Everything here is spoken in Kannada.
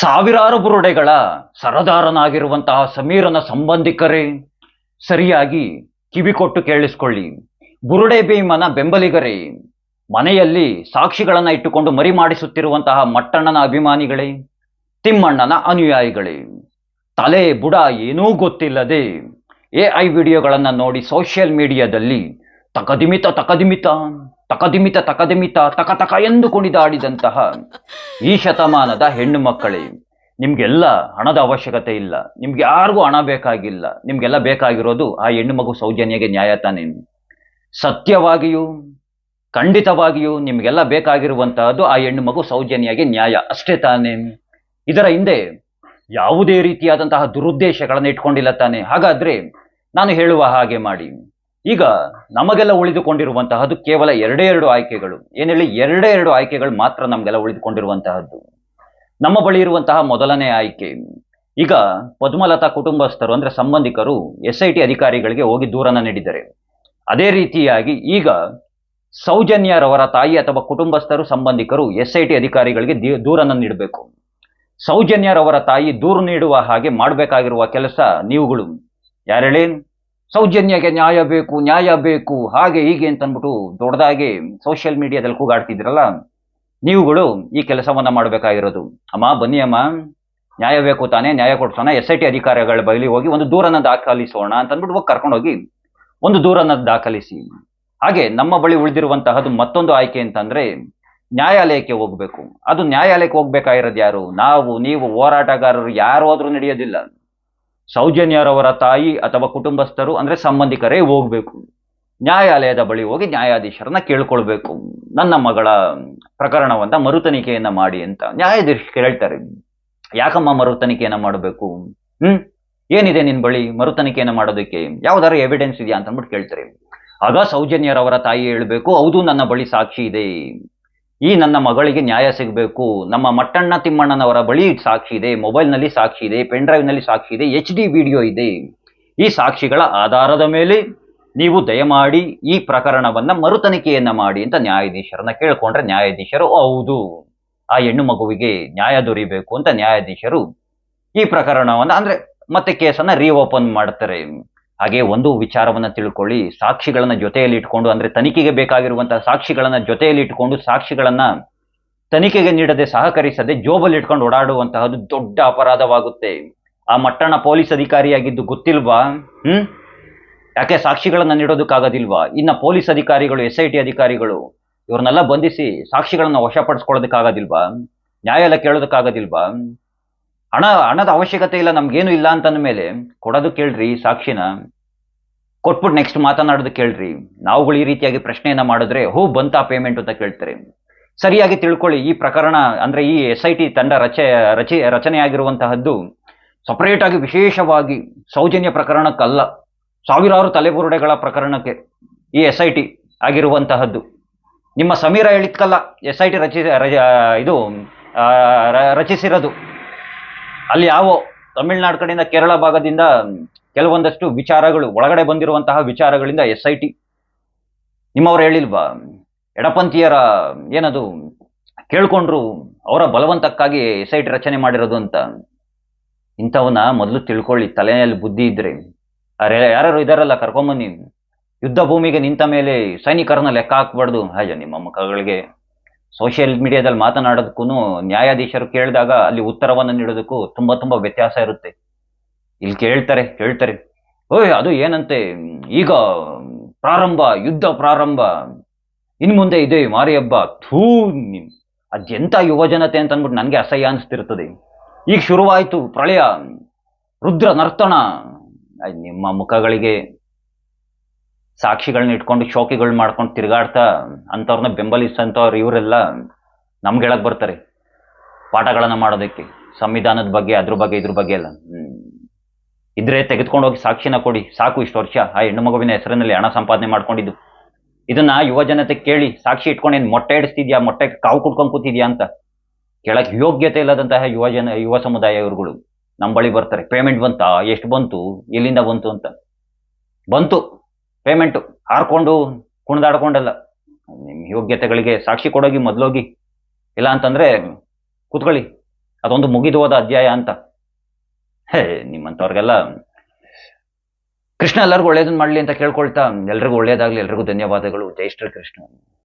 ಸಾವಿರಾರು ಬುರುಡೆಗಳ ಸರದಾರನಾಗಿರುವಂತಹ ಸಮೀರನ ಸಂಬಂಧಿಕರೇ, ಸರಿಯಾಗಿ ಕಿವಿಕೊಟ್ಟು ಕೇಳಿಸ್ಕೊಳ್ಳಿ. ಬುರುಡೆ ಭೀಮನ ಬೆಂಬಲಿಗರೇ, ಮನೆಯಲ್ಲಿ ಸಾಕ್ಷಿಗಳನ್ನ ಇಟ್ಟುಕೊಂಡು ಮರಿ ಮಾಡಿಸುತ್ತಿರುವಂತಹ ಮಟ್ಟಣ್ಣನ ಅಭಿಮಾನಿಗಳೇ, ತಿಮ್ಮಣ್ಣನ ಅನುಯಾಯಿಗಳೇ, ತಲೆ ಬುಡ ಏನೂ ಗೊತ್ತಿಲ್ಲದೆ ಎ ಐ ವಿಡಿಯೋಗಳನ್ನು ನೋಡಿ ಸೋಷಿಯಲ್ ಮೀಡಿಯಾದಲ್ಲಿ ತಕದಿಮಿತ ತಕದಿಮಿತ ತಕದಿಮಿತ ತಕದಿಮಿತ ತಕ ತಕ ಎಂದು ಕುಣಿದಾಡಿದಂತಹ ಈ ಶತಮಾನದ ಹೆಣ್ಣು ಮಕ್ಕಳೇ, ನಿಮ್ಗೆಲ್ಲ ಹಣದ ಅವಶ್ಯಕತೆ ಇಲ್ಲ. ನಿಮ್ಗೆ ಯಾರಿಗೂ ಹಣ ಬೇಕಾಗಿಲ್ಲ. ನಿಮ್ಗೆಲ್ಲ ಬೇಕಾಗಿರೋದು ಆ ಹೆಣ್ಣು ಮಗು ಸೌಜನ್ಯಗೆ ನ್ಯಾಯ ತಾನೇ. ಸತ್ಯವಾಗಿಯೂ, ಖಂಡಿತವಾಗಿಯೂ ನಿಮ್ಗೆಲ್ಲ ಬೇಕಾಗಿರುವಂತಹದ್ದು ಆ ಹೆಣ್ಣು ಮಗು ಸೌಜನ್ಯಗೆ ನ್ಯಾಯ ಅಷ್ಟೇ ತಾನೇ. ಇದರ ಹಿಂದೆ ಯಾವುದೇ ರೀತಿಯಾದಂತಹ ದುರುದ್ದೇಶಗಳನ್ನು ಇಟ್ಕೊಂಡಿಲ್ಲ ತಾನೆ. ಹಾಗಾದ್ರೆ ನಾನು ಹೇಳುವ ಹಾಗೆ ಮಾಡಿ. ಈಗ ನಮಗೆಲ್ಲ ಉಳಿದುಕೊಂಡಿರುವಂತಹದ್ದು ಕೇವಲ ಎರಡೇ ಎರಡು ಆಯ್ಕೆಗಳು. ಏನೇಳಿ ಎರಡೇ ಎರಡು ಆಯ್ಕೆಗಳು ಮಾತ್ರ ನಮಗೆಲ್ಲ ಉಳಿದುಕೊಂಡಿರುವಂತಹದ್ದು. ನಮ್ಮ ಬಳಿ ಇರುವಂತಹ ಮೊದಲನೇ ಆಯ್ಕೆ. ಈಗ ಪದ್ಮಲತಾ ಕುಟುಂಬಸ್ಥರು ಅಂದ್ರೆ ಸಂಬಂಧಿಕರು ಎಸ್ ಐ ಟಿ ಅಧಿಕಾರಿಗಳಿಗೆ ಹೋಗಿ ದೂರನ್ನ ನೀಡಿದ್ದಾರೆ. ಅದೇ ರೀತಿಯಾಗಿ ಈಗ ಸೌಜನ್ಯರವರ ತಾಯಿ ಅಥವಾ ಕುಟುಂಬಸ್ಥರು, ಸಂಬಂಧಿಕರು ಎಸ್ ಐ ಟಿ ಅಧಿಕಾರಿಗಳಿಗೆ ದೂರನ್ನ ನೀಡಬೇಕು. ಸೌಜನ್ಯರವರ ತಾಯಿ ದೂರು ನೀಡುವ ಹಾಗೆ ಮಾಡಬೇಕಾಗಿರುವ ಕೆಲಸ ನೀವುಗಳು. ಯಾರೇಳಿ ಸೌಜನ್ಯಗೆ ನ್ಯಾಯ ಬೇಕು ನ್ಯಾಯ ಬೇಕು, ಹಾಗೆ ಹೀಗೆ ಅಂತ ಅಂದ್ಬಿಟ್ಟು ದೊಡ್ಡದಾಗಿ ಸೋಷಿಯಲ್ ಮೀಡಿಯಾದಲ್ಲಿ ಕೂಗಾಡ್ತಿದ್ರಲ್ಲ ನೀವುಗಳು ಈ ಕೆಲಸವನ್ನ ಮಾಡಬೇಕಾಗಿರೋದು. ಅಮ್ಮ, ಬನ್ನಿ ಅಮ್ಮ. ನ್ಯಾಯ ಬೇಕು ತಾನೇ, ನ್ಯಾಯ ಕೊಡ್ಸೋಣ ಎಸ್ ಐ ಟಿ ಅಧಿಕಾರಿಗಳ ಬಳಿ ಹೋಗಿ ಒಂದು ದೂರನ್ನ ದಾಖಲಿಸೋಣ ಅಂತ ಅಂದ್ಬಿಟ್ಟು ಹೋಗಿ ಕರ್ಕೊಂಡೋಗಿ ಒಂದು ದೂರನ್ನ ದಾಖಲಿಸಿ. ಹಾಗೆ ನಮ್ಮ ಬಳಿ ಉಳಿದಿರುವಂತಹದ್ದು ಮತ್ತೊಂದು ಆಯ್ಕೆ ಅಂತಂದ್ರೆ ನ್ಯಾಯಾಲಯಕ್ಕೆ ಹೋಗ್ಬೇಕು. ಅದು ನ್ಯಾಯಾಲಯಕ್ಕೆ ಹೋಗ್ಬೇಕಾಗಿರೋದು ಯಾರು? ನಾವು, ನೀವು ಹೋರಾಟಗಾರರು ಯಾರು ಆದ್ರೂ ನಡೆಯೋದಿಲ್ಲ. ಸೌಜನ್ಯರವರ ತಾಯಿ ಅಥವಾ ಕುಟುಂಬಸ್ಥರು ಅಂದ್ರೆ ಸಂಬಂಧಿಕರೇ ಹೋಗಬೇಕು. ನ್ಯಾಯಾಲಯದ ಬಳಿ ಹೋಗಿ ನ್ಯಾಯಾಧೀಶರನ್ನ ಕೇಳ್ಕೊಳ್ಬೇಕು. ನನ್ನ ಮಗಳ ಪ್ರಕರಣವನ್ನ ಮರುತನಿಕೆಯನ್ನ ಮಾಡಿ ಅಂತ ನ್ಯಾಯಾಧೀಶ ಕೇಳ್ತಾರೆ. ಯಾಕಮ್ಮ ಮರುತನಿಕೆಯನ್ನ ಮಾಡಬೇಕು? ಹ್ಮ್? ಏನಿದೆ ನಿನ್ ಬಳಿ ಮರುತನಿಖೆಯನ್ನ ಮಾಡೋದಕ್ಕೆ? ಯಾವ್ದಾರ ಎವಿಡೆನ್ಸ್ ಇದೆಯಾ ಅಂತ ಅಂದ್ಬಿಟ್ಟು ಕೇಳ್ತಾರೆ. ಆಗ ಸೌಜನ್ಯರವರ ತಾಯಿ ಹೇಳ್ಬೇಕು, ಹೌದು, ನನ್ನ ಬಳಿ ಸಾಕ್ಷಿ ಇದೆ. ಈ ನನ್ನ ಮಗಳಿಗೆ ನ್ಯಾಯ ಸಿಗಬೇಕು. ನಮ್ಮ ಮಟ್ಟಣ್ಣ ತಿಮ್ಮಣ್ಣನವರ ಬಳಿ ಸಾಕ್ಷಿ ಇದೆ, ಮೊಬೈಲ್ನಲ್ಲಿ ಸಾಕ್ಷಿ ಇದೆ, ಪೆನ್ ಡ್ರೈವ್ನಲ್ಲಿ ಸಾಕ್ಷಿ ಇದೆ ಎಚ್ ಡಿ ವಿಡಿಯೋ ಇದೆ. ಈ ಸಾಕ್ಷಿಗಳ ಆಧಾರದ ಮೇಲೆ ನೀವು ದಯಮಾಡಿ ಈ ಪ್ರಕರಣವನ್ನ ಮರುತನಿಖೆಯನ್ನು ಮಾಡಿ ಅಂತ ನ್ಯಾಯಾಧೀಶರನ್ನ ಕೇಳ್ಕೊಂಡ್ರೆ ನ್ಯಾಯಾಧೀಶರು, ಹೌದು, ಆ ಹೆಣ್ಣು ಮಗುವಿಗೆ ನ್ಯಾಯ ದೊರಿಬೇಕು ಅಂತ ನ್ಯಾಯಾಧೀಶರು ಈ ಪ್ರಕರಣವನ್ನ ಅಂದ್ರೆ ಮತ್ತೆ ಕೇಸನ್ನ ರೀಓಪನ್ ಮಾಡ್ತಾರೆ. ಹಾಗೆ ಒಂದು ವಿಚಾರವನ್ನ ತಿಳ್ಕೊಳ್ಳಿ. ಸಾಕ್ಷಿಗಳನ್ನ ಜೊತೆಯಲ್ಲಿ ಇಟ್ಕೊಂಡು, ಅಂದ್ರೆ ತನಿಖೆಗೆ ಬೇಕಾಗಿರುವಂತಹ ಸಾಕ್ಷಿಗಳನ್ನ ಜೊತೆಯಲ್ಲಿ ಇಟ್ಕೊಂಡು, ಸಾಕ್ಷಿಗಳನ್ನ ತನಿಖೆಗೆ ನೀಡದೆ ಸಹಕರಿಸದೆ ಜೋಬಲ್ಲಿ ಇಟ್ಕೊಂಡು ಓಡಾಡುವಂತಹದ್ದು ದೊಡ್ಡ ಅಪರಾಧವಾಗುತ್ತೆ. ಆ ಮಟ್ಟಣ ಪೊಲೀಸ್ ಅಧಿಕಾರಿಯಾಗಿದ್ದು ಗೊತ್ತಿಲ್ವಾ? ಹ್ಮ್? ಯಾಕೆ ಸಾಕ್ಷಿಗಳನ್ನ ನೀಡೋದಕ್ಕಾಗೋದಿಲ್ವಾ? ಇನ್ನ ಪೊಲೀಸ್ ಅಧಿಕಾರಿಗಳು ಎಸ್ ಐ ಟಿ ಅಧಿಕಾರಿಗಳು, ಇವ್ರನ್ನೆಲ್ಲ ಬಂಧಿಸಿ ಸಾಕ್ಷಿಗಳನ್ನ ವಶಪಡಿಸ್ಕೊಳ್ಳೋದಕ್ಕಾಗೋದಿಲ್ವಾ? ನ್ಯಾಯಾಲಯ ಕೇಳೋದಕ್ಕಾಗೋದಿಲ್ವಾ? ಹಣ, ಹಣದ ಅವಶ್ಯಕತೆ ಇಲ್ಲ, ನಮ್ಗೇನು ಇಲ್ಲ ಅಂತಂದ ಮೇಲೆ ಕೊಡೋದು ಕೇಳ್ರಿ ಸಾಕ್ಷಿನ. ಕೊಟ್ಬಿಟ್ಟು ನೆಕ್ಸ್ಟ್ ಮಾತನಾಡೋದು ಕೇಳ್ರಿ. ನಾವುಗಳು ಈ ರೀತಿಯಾಗಿ ಪ್ರಶ್ನೆಯನ್ನ ಮಾಡಿದ್ರೆ, ಹೋ, ಬಂತಾ ಪೇಮೆಂಟ್ ಅಂತ ಕೇಳ್ತಾರೆ. ಸರಿಯಾಗಿ ತಿಳ್ಕೊಳ್ಳಿ, ಈ ಪ್ರಕರಣ ಅಂದ್ರೆ ಈ ಎಸ್ ಐ ಟಿ ತಂಡ ರಚೆ ರಚೆ, ರಚನೆಯಾಗಿರುವಂತಹದ್ದು ಸಪರೇಟ್ ಆಗಿ ವಿಶೇಷವಾಗಿ ಸೌಜನ್ಯ ಪ್ರಕರಣಕ್ಕಲ್ಲ, ಸಾವಿರಾರು ತಲೆಬುರುಡೆಗಳ ಪ್ರಕರಣಕ್ಕೆ ಈ ಎಸ್ ಐ ಟಿ ಆಗಿರುವಂತಹದ್ದು. ನಿಮ್ಮ ಸಮೀರ ಹೇಳಿದ್ಕಲ್ಲ ಎಸ್ ಐ ಟಿ ರಚಿ ಇದು ರಚಿಸಿರೋದು. ಅಲ್ಲಿ ಯಾವ ತಮಿಳುನಾಡು ಕಡೆಯಿಂದ ಕೇರಳ ಭಾಗದಿಂದ ಕೆಲವೊಂದಷ್ಟು ವಿಚಾರಗಳು, ಒಳಗಡೆ ಬಂದಿರುವಂತಹ ವಿಚಾರಗಳಿಂದ ಎಸ್ ಐ ಟಿ ನಿಮ್ಮವ್ರು ಹೇಳಿಲ್ವಾ? ಎಡಪಂಥೀಯರ ಏನದು ಕೇಳ್ಕೊಂಡ್ರು ಅವರ ಬಲವಂತಕ್ಕಾಗಿ ಎಸ್ ಐ ಟಿ ರಚನೆ ಮಾಡಿರೋದು ಅಂತ. ಇಂಥವನ್ನ ಮೊದಲು ತಿಳ್ಕೊಳ್ಳಿ, ತಲೆಯಲ್ಲಿ ಬುದ್ಧಿ ಇದ್ರೆ. ಅರೆ ಯಾರು ಇದಾರಲ್ಲ ಕರ್ಕೊಂಬನ್ನಿ ಯುದ್ಧ ಭೂಮಿಗೆ ನಿಂತ ಮೇಲೆ ಸೈನಿಕರನ್ನ ಲೆಕ್ಕ ಹಾಕ್ಬಾರ್ದು. ಹಾಗೆ ನಿಮ್ಮ ಮಕ್ಕಳಿಗೆ ಸೋಷಿಯಲ್ ಮೀಡಿಯಾದಲ್ಲಿ ಮಾತನಾಡೋದಕ್ಕೂ ನ್ಯಾಯಾಧೀಶರು ಕೇಳಿದಾಗ ಅಲ್ಲಿ ಉತ್ತರವನ್ನು ನೀಡೋದಕ್ಕೂ ತುಂಬಾ ತುಂಬಾ ವ್ಯತ್ಯಾಸ ಇರುತ್ತೆ. ಇಲ್ಲಿ ಕೇಳ್ತಾರೆ ಕೇಳ್ತಾರೆ. ಓಯ್, ಅದು ಏನಂತೆ? ಈಗ ಪ್ರಾರಂಭ, ಯುದ್ಧ ಪ್ರಾರಂಭ. ಇನ್ ಮುಂದೆ ಇದೆ ಮಾರಿ ಹಬ್ಬ ಥೂ ಅದೆಂತ ಯುವಜನತೆ ಅಂತ ಅಂದ್ಬಿಟ್ಟು ನನಗೆ ಅಸಹ್ಯ ಅನಿಸ್ತಿರ್ತದೆ. ಈಗ ಶುರುವಾಯಿತು ಪ್ರಳಯ ರುದ್ರ ನರ್ತನ ನಿಮ್ಮ ಮುಖಗಳಿಗೆ ಸಾಕ್ಷಿಗಳನ್ನ ಇಟ್ಕೊಂಡು ಶೋಕಿಗಳು ಮಾಡ್ಕೊಂಡು ತಿರುಗಾಡ್ತಾ ಅಂಥವ್ರನ್ನ ಬೆಂಬಲಿಸಂಥವ್ರು ಇವರೆಲ್ಲ ನಮ್ಗೆ ಹೇಳಕ್ ಬರ್ತಾರೆ. ಪಾಠಗಳನ್ನ ಮಾಡೋದಕ್ಕೆ, ಸಂವಿಧಾನದ ಬಗ್ಗೆ, ಅದ್ರ ಬಗ್ಗೆ, ಇದ್ರ ಬಗ್ಗೆ ಎಲ್ಲ. ಇದ್ರೆ ತೆಗೆದುಕೊಂಡು ಹೋಗಿ ಸಾಕ್ಷಿನ ಕೊಡಿ. ಸಾಕು ಇಷ್ಟು ವರ್ಷ. ಆ ಹೆಣ್ಣು ಮಗುವಿನ ಹೆಸರಿನಲ್ಲಿ ಹಣ ಸಂಪಾದನೆ ಮಾಡ್ಕೊಂಡಿದ್ದು. ಇದನ್ನ ಯುವ ಜನತೆ ಕೇಳಿ ಸಾಕ್ಷಿ ಇಟ್ಕೊಂಡು ಮೊಟ್ಟೆ ಇಡಿಸ್ತಿದ್ಯಾ ಮೊಟ್ಟೆ ಕಾವು ಕುಡ್ಕೊಂಡು ಕೂತಿದ್ಯಾ ಅಂತ ಕೇಳಕ್ ಯೋಗ್ಯತೆ ಇಲ್ಲದಂತಹ ಯುವ ಜನ, ಯುವ ಸಮುದಾಯ ಇವ್ರುಗಳು ನಮ್ಮ ಬಳಿ ಬರ್ತಾರೆ. ಪೇಮೆಂಟ್ ಬಂತಾ, ಎಷ್ಟು ಬಂತು, ಎಲ್ಲಿಂದ ಬಂತು ಅಂತ. ಬಂತು. ಪೇಮೆಂಟು ಹಾರ್ಕೊಂಡು ಕುಣಿದಾಡ್ಕೊಂಡೆಲ್ಲ. ನಿಮ್ಮ ಯೋಗ್ಯತೆಗಳಿಗೆ ಸಾಕ್ಷಿ ಕೊಡೋಗಿ ಮೊದಲೋಗಿ. ಇಲ್ಲ ಅಂತಂದ್ರೆ ಕೂತ್ಕೊಳ್ಳಿ. ಅದೊಂದು ಮುಗಿದು ಹೋದ ಅಧ್ಯಾಯ ಅಂತ. ಹೇ, ನಿಮ್ಮಂಥವ್ರಿಗೆಲ್ಲ ಕೃಷ್ಣ ಎಲ್ಲರಿಗೂ ಒಳ್ಳೇದನ್ನ ಮಾಡ್ಲಿ ಅಂತ ಕೇಳ್ಕೊಳ್ತಾ, ಎಲ್ರಿಗೂ ಒಳ್ಳೇದಾಗಲಿ, ಎಲ್ರಿಗೂ ಧನ್ಯವಾದಗಳು. ಜೈ ಶ್ರೀ ಕೃಷ್ಣ.